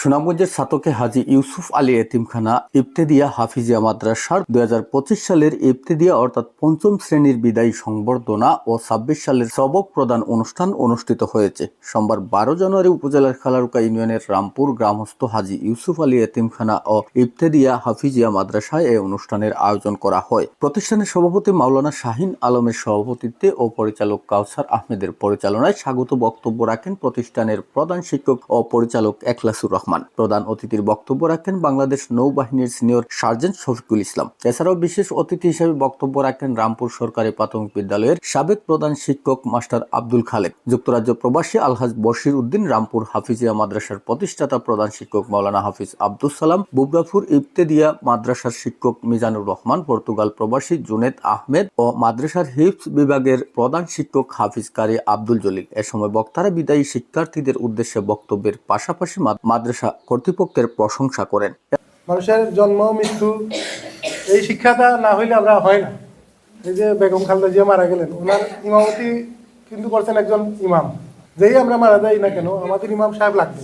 সুনামগঞ্জের সাতকে হাজি ইউসুফ আলী এতিমখানা ইফতেদিয়া হাফিজিয়া মাদ্রাসার দু হাজার পঁচিশ সালের ইফতেদিয়া অর্থাৎ পঞ্চম শ্রেণির বিদায়ী সংবর্ধনা ও ছাব্বিশ সালের সবক প্রদান অনুষ্ঠান অনুষ্ঠিত হয়েছে। সোমবার বারো জানুয়ারি উপজেলার খালারুকা ইউনিয়নের রামপুর গ্রামস্থ হাজি ইউসুফ আলী এতিমখানা ও ইফতেদিয়া হাফিজিয়া মাদ্রাসায় এই অনুষ্ঠানের আয়োজন করা হয়। প্রতিষ্ঠানের সভাপতি মাওলানা শাহিন আলমের সভাপতিত্বে ও পরিচালক কাউসার আহমেদের পরিচালনায় স্বাগত বক্তব্য রাখেন প্রতিষ্ঠানের প্রধান শিক্ষক ও পরিচালক একলাসুর রহমান। প্রধান অতিথির বক্তব্য রাখেন বাংলাদেশ নৌবাহিনীর সিনিয়র সার্জেন্ট শফিকুল ইসলাম। এছাড়াও বিশেষ অতিথি হিসেবে বক্তব্য রাখেন রামপুর সরকারি প্রাথমিক বিদ্যালয়ের সাবেক প্রধান শিক্ষক মাস্টার আব্দুল খালেক, যুক্তরাজ্য প্রবাসী আলহাজ বশির উদ্দিন, রামপুর হাফিজিয়া মাদ্রাসার প্রতিষ্ঠাতা প্রধান শিক্ষক মাওলানা হাফিজ আব্দুল সালাম বুবরাফুর ইফতেদিয়া মাদ্রাসার শিক্ষক মিজানুর রহমান, পর্তুগাল প্রবাসী জুনেদ আহমেদ ও মাদ্রাসার হিফস বিভাগের প্রধান শিক্ষক হাফিজ কারি আব্দুল জলিল। এ সময় বক্তারা বিদায়ী শিক্ষার্থীদের উদ্দেশ্যে বক্তব্যের পাশাপাশি মাদ- মাদ্রাসা কর্তৃপক্ষের প্রশংসা করেন। মানুষের জন্ম, মৃত্যু, এই শিক্ষাটা না হইলে আমরা হয় না। এই যে বেগম খালদা জিয়া মারা গেলেন, ওনার ইমামতি কিন্তু করছেন একজন ইমাম। যেই আমরা মারা যাই না কেন, আমাদের ইমাম সাহেব লাগবে।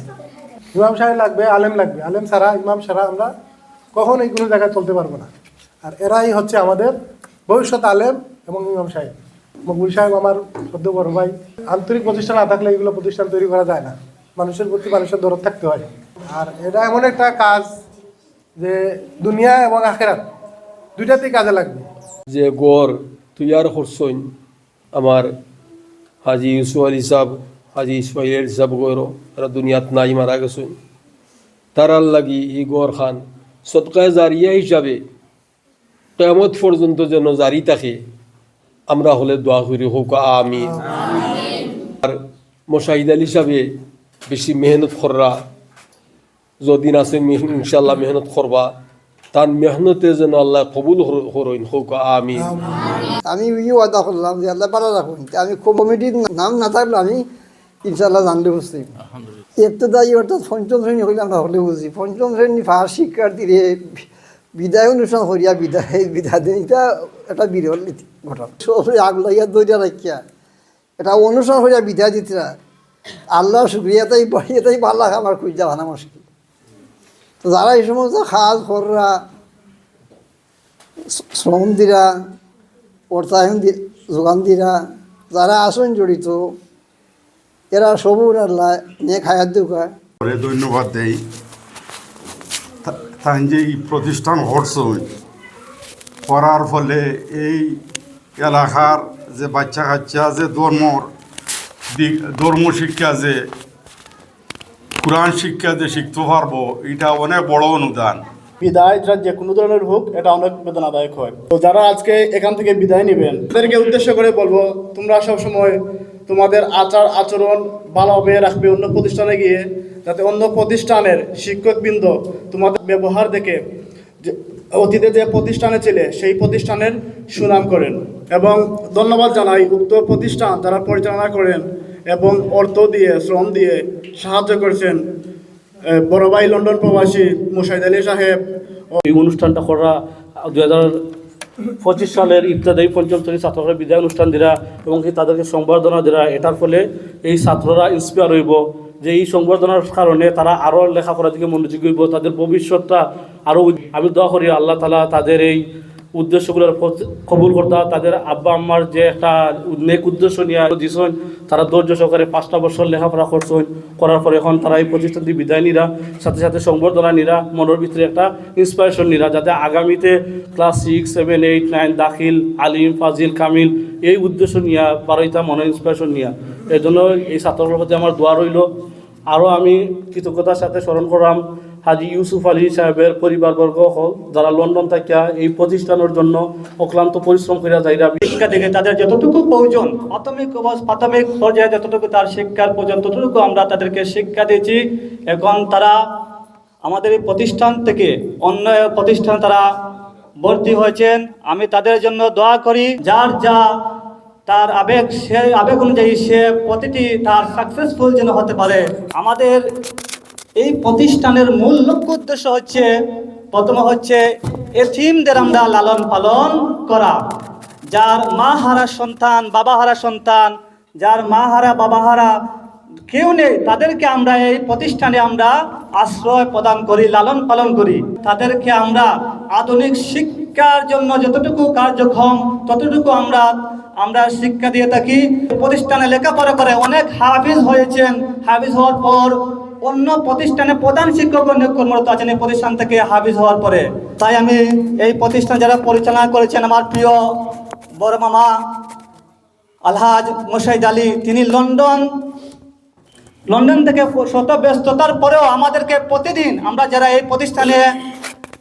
ইমাম সাহেব লাগবে, আলেম লাগবে। আলেম ছাড়া, ইমাম ছাড়া আমরা কখনোই কোনো জায়গায় চলতে পারব না। আর এরাই হচ্ছে আমাদের ভবিষ্যৎ আলেম এবং ইমাম সাহেব। মকবুল সাহেব আমার সদ্য বড় ভাই। আন্তরিক প্রতিষ্ঠান না থাকলে এগুলো প্রতিষ্ঠান তৈরি করা যায় না। মানুষের প্রতি মানুষের দরদ থাকতে হয়। আর এটা এমন একটা কাজ যে দুনিয়া এবং আখেরাত দুইটাতেই কাজে লাগবে। যে গড় তৈয়ার করছেন আমার হাজি ইউসুফ আলী সাহ হাজি ইসমাইল সাহ গড় এরা দুনিয়াত নাই মারা গেছেন তারার লাগি এই গড় খান সৎকায় জারিয়া হিসাবে কেমত পর্যন্ত যেন জারি থাকে আমরা হলে দোয়া করি হোক আমি আর মশাহিদ আলী হিসাবে বেশি মেহনত কররা যদিন আছে ইনশাল্লাহ মেহনত করবা তার মেহনতে যেন আল্লাহ কবুল হরইন হোক আমি আমি ইয়ে ওয়াদা করলাম যে আল্লাহ পারা রাখুন। আমি কমিটির নাম না থাকলে আমি ইনশাল্লাহ জানলে বুঝতে ইবতদায়ী অর্থাৎ পঞ্চম শ্রেণি হইলে আমরা হলে বুঝি। পঞ্চম শ্রেণি ফার্স্ট শিক্ষার্থীরে বিদায় অনুষ্ঠান করিয়া বিদায় বিদায় দেন। এটা একটা বিরল ঘটনা। সবসময় আগ লাগিয়া দৈরা রাখিয়া এটা অনুষ্ঠান করিয়া বিদায় দিতরা আল্লাহ শুক্রিয়াতাই বাড়িয়াতাই ভালো লাগে আমার খুঁজতে ভানা মুশকিল। যারা এই সমস্ত খাজ খররা শ্রম দিরা অর্থায়ন যোগান দিরা যারা আসন জড়িত, এরা সবুর আল্লাহ নিয়ে খায়ার করে ধন্যবাদ দেই। তাই যে এই প্রতিষ্ঠান হরসই করার ফলে এই এলাকার যে বাচ্চা কাচ্চা যে ধর্মর দিক- ধর্ম শিক্ষা যে কোরআন শিক্ষা যে শিখতে পারব, এটা অনেক বড় অনুদান। বিদায় এটা যে কোনো ধরনের হোক, এটা অনেক বেদনাদায়ক হয়। তো যারা আজকে এখান থেকে বিদায় নেবেন, তাদেরকে উদ্দেশ্য করে বলব, তোমরা সব সময় তোমাদের আচার আচরণ ভালোভাবে রাখবে অন্য প্রতিষ্ঠানে গিয়ে, যাতে অন্য প্রতিষ্ঠানের শিক্ষকবৃন্দ তোমাদের ব্যবহার দেখে যে অতীতে যে প্রতিষ্ঠানে ছিলে, সেই প্রতিষ্ঠানের সুনাম করেন। এবং ধন্যবাদ জানাই উক্ত প্রতিষ্ঠান যারা পরিচালনা করেন এবং অর্থ দিয়ে, শ্রম দিয়ে সাহায্য করেছেন বড় ভাই লন্ডন প্রবাসী মুশাহিদ আলী সাহেব। এই অনুষ্ঠানটা করা হাজার পঁচিশ সালের ইত্যাদি পঞ্চম শ্রেণির ছাত্ররা বিদায় অনুষ্ঠান দিরা এবং তাদেরকে সংবর্ধনা দিরা, এটার ফলে এই ছাত্ররা ইন্সপায়ার হইব যে এই সংবর্ধনার কারণে তারা আরও লেখাপড়ার দিকে মনোযোগী হইব, তাদের ভবিষ্যৎটা আরও আমি দোয়া করি আল্লাহ তালা তাদের এই উদ্দেশ্যগুলোর প্রতি- কবুল করতা তাদের আব্বা আম্মার যে একটা নেক উদ্দেশ্য নিয়ে দিছেন তারা ধৈর্য সহকারে পাঁচটা বছর লেখাপড়া করছেন। করার পরে এখন তারা এই প্রতিষ্ঠান দিয়ে বিদায় নিরা, সাথে সাথে সংবর্ধনা নিরা, মনের ভিতরে একটা ইন্সপিরেশন নিরা, যাতে আগামীতে class six seven eight nine দাখিল, আলিম, ফাজিল, কামিল, এই উদ্দেশ্য নিয়ে বারোইটা মনের ইন্সপিরেশন নিয়া। এই এই ছাত্রগুলোর প্রতি আমার দোয়া রইল। আরও আমি কৃতজ্ঞতার সাথে স্মরণ করলাম। হাজি ইউসুফ আলী সাহেবের পরিবারবর্গ হল, যারা লন্ডন থাকিয়া এই প্রতিষ্ঠানের জন্য অক্লান্ত পরিশ্রম করিয়া যাইরা শিক্ষা থেকে তাদের যতটুকু প্রয়োজন, প্রাথমিক প্রাথমিক পর্যায়ে যতটুকু তার শিক্ষার প্রয়োজন, ততটুকু আমরা তাদেরকে শিক্ষা দিয়েছি। এখন তারা আমাদের এই প্রতিষ্ঠান থেকে অন্য প্রতিষ্ঠান তারা ভর্তি হয়েছেন। আমি তাদের জন্য দোয়া করি, যার যা তার আবেগ, সে আবেগ অনুযায়ী সে প্রতিটি তার সাকসেসফুল যেন হতে পারে। আমাদের এই প্রতিষ্ঠানের মূল লক্ষ্য উদ্দেশ্য হচ্ছে, প্রথম হচ্ছে এথিমদের আমরা লালন পালন করা। যার মা হারা সন্তান, বাবা হারা সন্তান, যার মা হারা, বাবা হারা কেউ নেই, তাদেরকে আমরা এই প্রতিষ্ঠানে আমরা আশ্রয় প্রদান করি, লালন পালন করি। তাদেরকে আমরা আধুনিক শিক্ষার জন্য যতটুকু কার্যক্ষম, ততটুকু আমরা আমরা শিক্ষা দিয়ে থাকি। প্রতিষ্ঠানে লেখাপড়া করে অনেক হাফিজ হয়েছেন। হাফিজ হওয়ার পর অন্য প্রতিষ্ঠানে প্রধান শিক্ষক নিয়োগ কর্মরত আছেন এই প্রতিষ্ঠান থেকে হাফিজ হওয়ার পরে। তাই আমি এই প্রতিষ্ঠান যারা পরিচালনা করেছেন আমার প্রিয় বড় মামা আলহাজ মোশাইদ আলী, তিনি লন্ডন লন্ডন থেকে শত ব্যস্ততার পরেও আমাদেরকে প্রতিদিন আমরা যারা এই প্রতিষ্ঠানে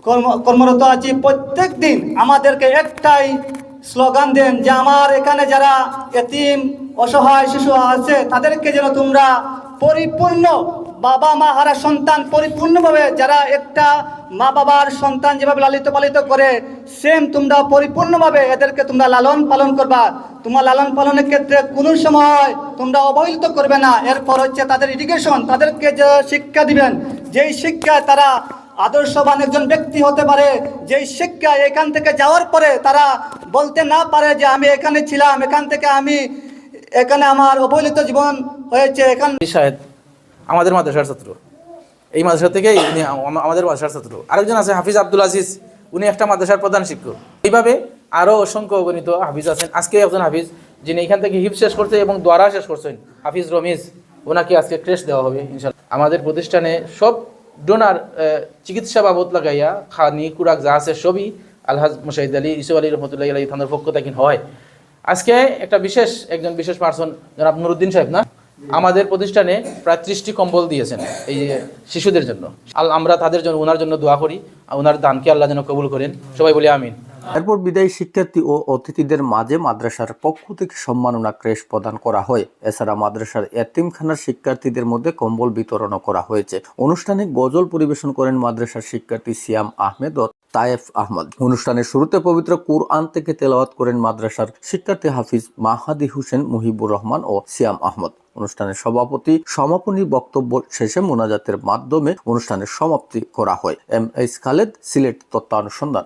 কর্ম, কর্মরত আছি, প্রত্যেক দিন আমাদেরকে একটাই স্লোগান দেন যে আমার এখানে যারা এতিম, অসহায় শিশু আছে, তাদেরকে যেন তোমরা পরিপূর্ণ বাবা, মা, হারা সন্তান পরিপূর্ণভাবে যারা একটা মা বাবার সন্তান যেভাবে লালিত পালিত করে সেম তোমরা পরিপূর্ণভাবে এদেরকে তোমরা লালন পালন করবা। তোমার লালন পালনের ক্ষেত্রে কোনো সময় তোমরা অবহেলিত করবে না। এরপর হচ্ছে তাদের এডুকেশন তাদেরকে যে শিক্ষা দিবেন, যেই শিক্ষা তারা আদর্শবান একজন ব্যক্তি হতে পারে, যেই শিক্ষা এখান থেকে যাওয়ার পরে তারা বলতে না পারে যে আমি এখানে ছিলাম, এখান থেকে আমি, এখানে আমার অবহেলিত জীবন হয়েছে, এখান আমাদের মাদ্রাসার ছাত্র। এই মাদ্রাসা থেকেই উনি আমাদের মাদ্রাসার ছাত্র। আরেকজন আছে হাফিজ আব্দুল আজিজ, উনি একটা মাদ্রাসার প্রধান শিক্ষক। এইভাবে আরও অসংখ্য অগণিত হাফিজ আছেন। আজকে একজন হাফিজ, যিনি এখান থেকে হিপ শেষ করছে এবং দ্বারা শেষ করছেন, হাফিজ রমিজ। ওনাকে আজকে ক্রেশ দেওয়া হবে ইনশাল্লাহ আমাদের প্রতিষ্ঠানে সব ডোনার চিকিৎসা বাবদ লাগাইয়া খানি, কুরাক যা আছে সবই আলহাজ মুশাহিদ আলী ইসু আলী রহমতুল্লাহ আলী থানার পক্ষ থেকে হয়। আজকে একটা বিশেষ, একজন বিশেষ পার্সন জনাব নুরুদ্দিন সাহেব, না? আমাদের প্রতিষ্ঠানে প্রায় ত্রিশটি কম্বল দিয়েছেন এই শিশুদের জন্য। আমরা তাদের জন্য ওনার জন্য দোয়া করি ওনার দানকে আল্লাহ যেন কবুল করেন। সবাই বলি আমিন। এরপর বিদায়ী শিক্ষার্থী ও অতিথিদের মাঝে মাদ্রাসার পক্ষ থেকে সম্মাননা ক্রেশ প্রদান করা হয়। এছাড়া মাদ্রাসার এতিমখানার শিক্ষার্থীদের মধ্যে কম্বল বিতরণও করা হয়েছে। অনুষ্ঠানে গজল পরিবেশন করেন মাদ্রাসার শিক্ষার্থী সিয়াম আহমেদ ও তায়েফ আহমদ। অনুষ্ঠানের শুরুতে পবিত্র কুরআন থেকে তেলাওয়াত করেন মাদ্রাসার শিক্ষার্থী হাফিজ মাহাদি হোসেন, মুহিবুর রহমান ও সিয়াম আহমদ। অনুষ্ঠানের সভাপতি সমাপনী বক্তব্য শেষে মোনাজাতের মাধ্যমে অনুষ্ঠানের সমাপ্তি করা হয়। M S Khaled, Sylhet তত্ত্বানুসন্ধান।